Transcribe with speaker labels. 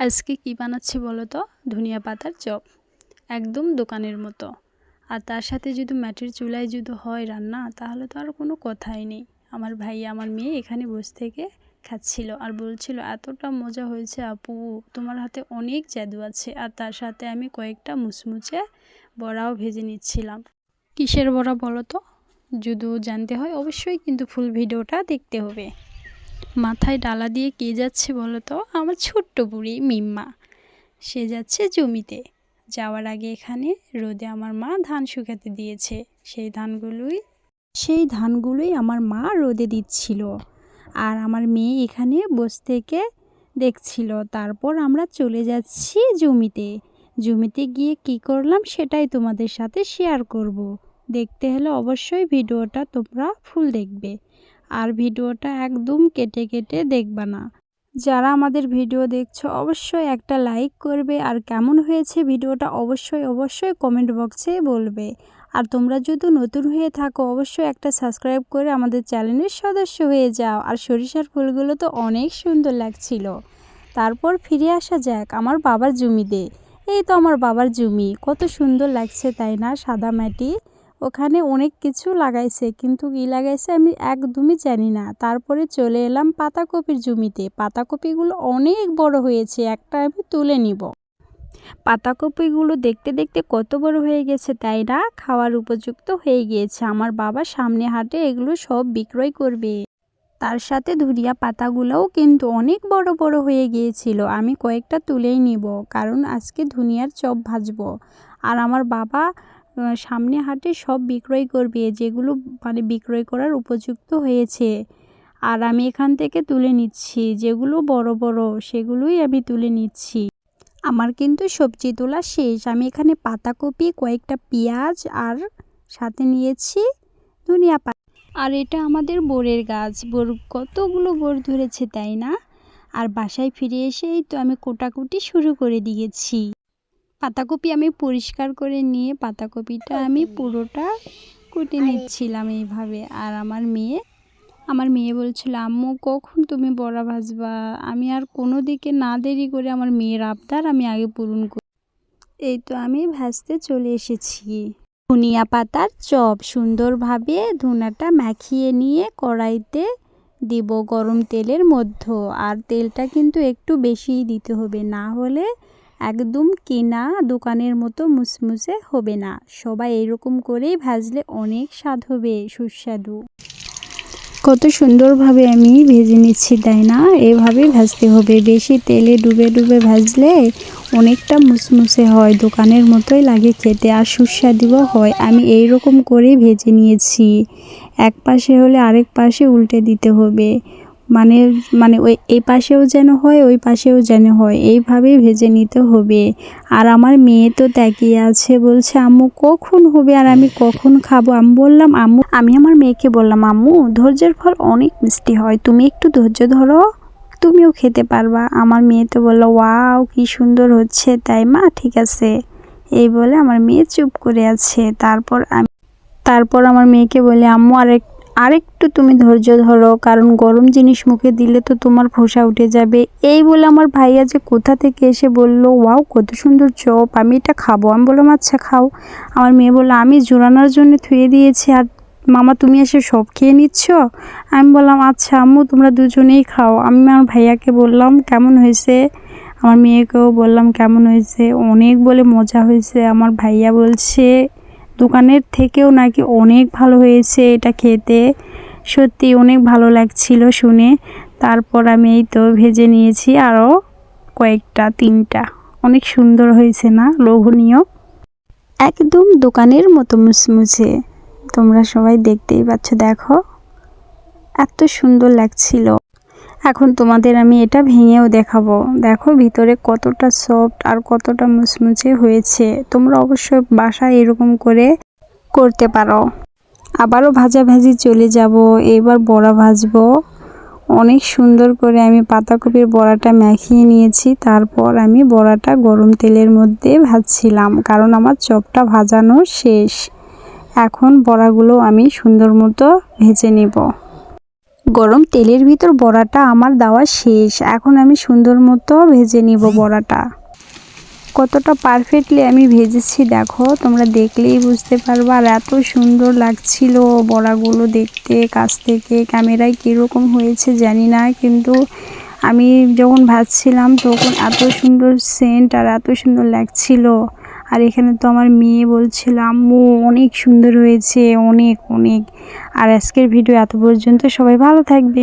Speaker 1: আজকে কি বানাচ্ছি বলো তো ধনিয়া পাতার চপ। একদম দোকানের মতো। আর তার সাথে যদি মাটির চুলায় যদি হয় রান্না, তাহলে তো আর কোনো কথাই নেই। আমার ভাই, আমার মেয়ে এখানে বসে থেকে খাচ্ছিল আর বলছিল, এতটা মজা হয়েছে আপু, তোমার হাতে অনেক জাদু আছে। আর তার সাথে আমি কয়েকটা মুচমুচে বড়াও ভেজে নিচ্ছিলাম। কিসের বড়া বলো তো যদি জানতে হয়, অবশ্যই কিন্তু ফুল ভিডিওটা দেখতে হবে। মাথায় ডালা দিয়ে কে যাচ্ছে বলো তো? আমার ছোট্ট বুড়ি মিম্মা। সে যাচ্ছে জমিতে। যাওয়ার আগে এখানে রোদে আমার মা ধান শুকাতে দিয়েছে। সেই ধানগুলোই সেই ধানগুলোই আমার মা রোদে দিচ্ছিল। আর আমার মেয়ে এখানে বসে থেকে দেখছিল। তারপর আমরা চলে যাচ্ছি জমিতে। জমিতে গিয়ে কি করলাম সেটাই তোমাদের সাথে শেয়ার করব। দেখতে হলে অবশ্যই ভিডিওটা তোমরা ফুল দেখবে। আর ভিডিওটা একদম কেটে কেটে দেখবা না। যারা আমাদের ভিডিও দেখছ, অবশ্যই একটা লাইক করবে। আর কেমন হয়েছে ভিডিওটা অবশ্যই অবশ্যই কমেন্ট বক্সে বলবে। আর তোমরা যদি নতুন হয়ে থাকো, অবশ্যই একটা সাবস্ক্রাইব করে আমাদের চ্যানেলের সদস্য হয়ে যাও। আর সরিষার ফুলগুলো তো অনেক সুন্দর লাগছিল। তারপর ফিরে আসা যাক, আমার বাবার জমিতে। এই তো আমার বাবার জমি। কত সুন্দর লাগছে, তাই না, সাদা মাটি? ওখানে অনেক কিছু লাগাইছে, কিন্তু কী লাগাইছে আমি একদমই জানি না। তারপরে চলে এলাম পাতাকপির জমিতে। পাতাকপিগুলো অনেক বড় হয়েছে, একটা আমি তুলে নিব। পাতাকপিগুলো দেখতে দেখতে কত বড় হয়ে গেছে তাই না? খাওয়ার উপযুক্ত হয়ে গিয়েছে। আমার বাবা সামনে হাটে এগুলো সব বিক্রয় করবে। তার সাথে ধুরিয়া পাতাগুলোও কিন্তু অনেক বড় বড় হয়ে গিয়েছিল। আমি কয়েকটা তুলেই নিব, কারণ আজকে ধুনিয়ার চপ ভাজবো। আর আমার বাবা সামনে হাটে সব বিক্রয় করবে, যেগুলো মানে বিক্রয় করার উপযুক্ত হয়েছে। আর আমি এখান থেকে তুলে নিচ্ছি, যেগুলো বড় বড়, সেগুলোই আমি তুলে নিচ্ছি। আমার কিন্তু সবজি তোলা শেষ। আমি এখানে পাতাকপি, কয়েকটা পেঁয়াজ আর সাথে নিয়েছি ধনিয়া পাতা। আর এটা আমাদের বোরের গাছ। বোর কতগুলো বোর ধরেছে তাই না? আর বাসায় ফিরে এসেই তো আমি কোটাকুটি শুরু করে দিয়েছি। পাতাকপি আমি পরিষ্কার করে নিয়ে পাতাকপিটা আমি পুরোটা কুটে নিচ্ছিলাম এইভাবে। আর আমার মেয়ে আমার মেয়ে বলছিল আম্মু কখন তুমি বড়া ভাজবা? আমি আর কোনো দিকে না দেরি করে আমার মেয়ের আবদার আমি আগে পূরণ করি এই তো আমি ভাজতে চলে এসেছি। ধনিয়া পাতার চপ সুন্দরভাবে ধুনাটা মাখিয়ে নিয়ে কড়াইতে দিব গরম তেলের মধ্যে। আর তেলটা কিন্তু একটু বেশিই দিতে হবে না হলে একদম কেনা দোকানের মতো মুসমুসে হবে না। সবাই এরকম করেই ভাজলে অনেক স্বাদ হবে, সুস্বাদু। কত সুন্দরভাবে আমি ভেজে নিচ্ছি, তাই না? এভাবে ভাজতে হবে। বেশি তেলে ডুবে ডুবে ভাজলে অনেকটা মুসমুসে হয়, দোকানের মতোই লাগে খেতে আর সুস্বাদুও হয়। আমি এই রকম করেই ভেজে নিয়েছি। এক পাশে হলে আরেক পাশে উল্টে দিতে হবে। মানে মানে ওই, এই পাশেও যেন হয়, ওই পাশেও যেন হয়, এইভাবেই ভেজে নিতে হবে। আর আমার মেয়ে তো তাকিয়ে আছে, বলছে, আম্মু, কখন হবে আর আমি কখন খাব? আমি বললাম, আম্মু, আমি আমার মেয়েকে বললাম, আম্মু, ধৈর্যের ফল অনেক মিষ্টি হয়, তুমি একটু ধৈর্য ধরো, তুমিও খেতে পারবা। আমার মেয়ে তো বলল, ওয়াও, কি সুন্দর হচ্ছে। তাই মা, ঠিক আছে। এই বলে আমার মেয়ে চুপ করে আছে। তারপর আমি, তারপর আমার মেয়েকে বলে, আম্মু, আরেক আরেকটু তুমি ধৈর্য ধরো, কারণ গরম জিনিস মুখে দিলে তো তোমার ফোসা উঠে যাবে। এই বলে আমার ভাইয়া যে কোথা থেকে এসে বলল, ওয়াও, কত সুন্দর চপ, আমি এটা খাব। আমি বললাম আচ্ছা খাও। আমার মেয়ে বলল, আমি জোরানোর জন্য থুয়ে দিয়েছি, আর মামা তুমি এসে সব খেয়ে নিচ্ছ? আমি বললাম আচ্ছা আম্মু, তোমরা দুজনেই খাও। আমি আমার ভাইয়াকে বললাম, কেমন হয়েছে? আমার মেয়েকেও বললাম, কেমন হয়েছে? অনেক বলে মজা হয়েছে। আমার ভাইয়া বলছে দোকানের থেকেও নাকি অনেক ভালো হয়েছে এটা খেতে। সত্যি অনেক ভালো লাগছিল শুনে। তারপর আমি এই তো ভেজে নিয়েছি আরও কয়েকটা, তিনটা। অনেক সুন্দর হয়েছে না? লোভনীয়। একদম দোকানের মতো মুচমুচে। তোমরা সবাই দেখতেই পাচ্ছ, দেখো। এত সুন্দর লাগছিল। এখন তোমাদের আমি এটা ভেঙেও দেখাবো। দেখো ভিতরে কতটা সফট আর কতটা মুচমুচে হয়েছে। তোমরা অবশ্যই বাসায় এরকম করে করতে পারো। আবারও ভাজা ভাজি চলে যাব, এবার বড়া ভাজবো। অনেক সুন্দর করে আমি পাতাকপির বড়াটা মাখিয়ে নিয়েছি, তারপর আমি বড়াটা গরম তেলের মধ্যে ভাজছিলাম, কারণ আমার চপটা ভাজানো শেষ। এখন বড়াগুলো আমি সুন্দর মতো ভেজে নেব। গরম তেলের ভিতর বড়াটা আমার দেওয়া শেষ। এখন আমি সুন্দর মতো ভেজে নিব বড়াটা। কতটা পারফেক্টলি আমি ভেজেছি দেখো, তোমরা দেখলেই বুঝতে পারবে। আর এত সুন্দর লাগছিল বড়াগুলো দেখতে, কাছ থেকে। ক্যামেরায় কীরকম হয়েছে জানি না, কিন্তু আমি যখন ভাজছিলাম তখন এত সুন্দর সেন্ট আর এত সুন্দর লাগছিল। আর এখানে তো আমার মেয়ে বলছিলাম আম্মু, অনেক সুন্দর হয়েছে, অনেক অনেক। আর আজকের ভিডিও এত পর্যন্ত সবাই ভালো থাকবে